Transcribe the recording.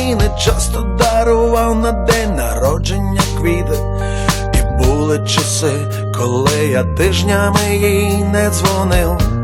не часто дарував на день народження квіти. І були часи, коли я тижнями їй не дзвонив.